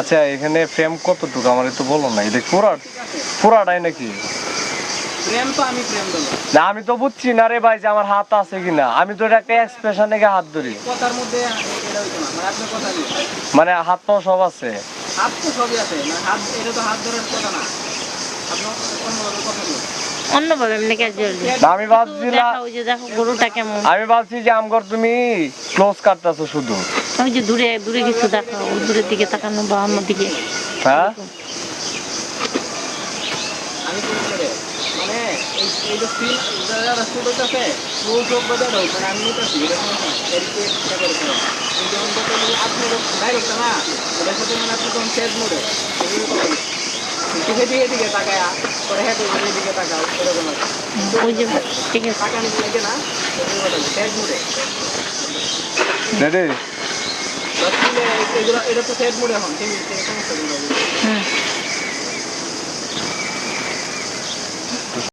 আচ্ছা এখানে ফ্রেম কতটুকু? আমার একটু বলো না। এটা পুরা পুরাটাই নাকি? আমি না আমি তো বুঝছি না রে ভাই যে আমার হাত আছে কিনা। আমি তো এক্সপ্রেশন থেকে হাত ধরি। কথার মধ্যে এটা হইতো না মানে আপনার কথা নেই মানে হাত পাও সব আছে। হাত তো সবই আছে হাত এটা তো হাত ধরার কথা না। আপনার অন্যভাবে কথা নেই অন্যভাবে এমনি ক্যাজুয়াল আমি ভাবছিলাম দেখা ওই যে দেখো গরুটা কেমন। আমি ভাবছি যে আমগর তুমি ক্লোজ কাটতেছো শুধু। ওই যে দূরে দূরে কিছু দেখো ওই দূরের দিকে তাকানো বা আমার দিকে। হ্যাঁ? আমি আমি ঠিক আছে। এটা তো সেট মোড এখন ঠিক আছে